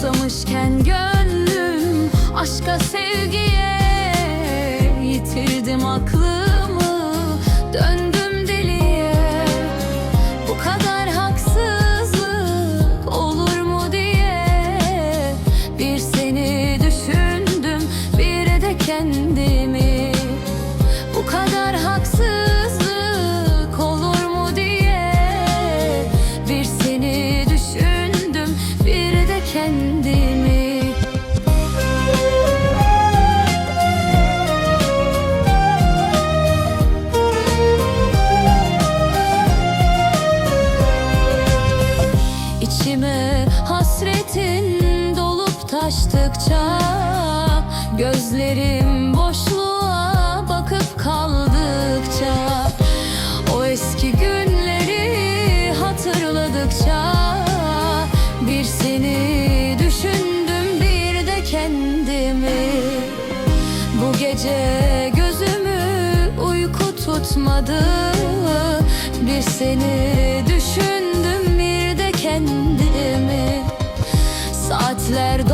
Aksamışken gönlüm aşka sevgiye Yitirdim aklımı. Döndüm deliye. Bu kadar haksızlık olur mu diye Bir seni düşündüm bir de kendim kendimi. İçime hasretin dolup taştıkça Gözlerim boşluğa bakıp kaldıkça O eski günleri hatırladıkça gece gözümü uyku tutmadı. Bir seni düşündüm bir de kendimi. Saatler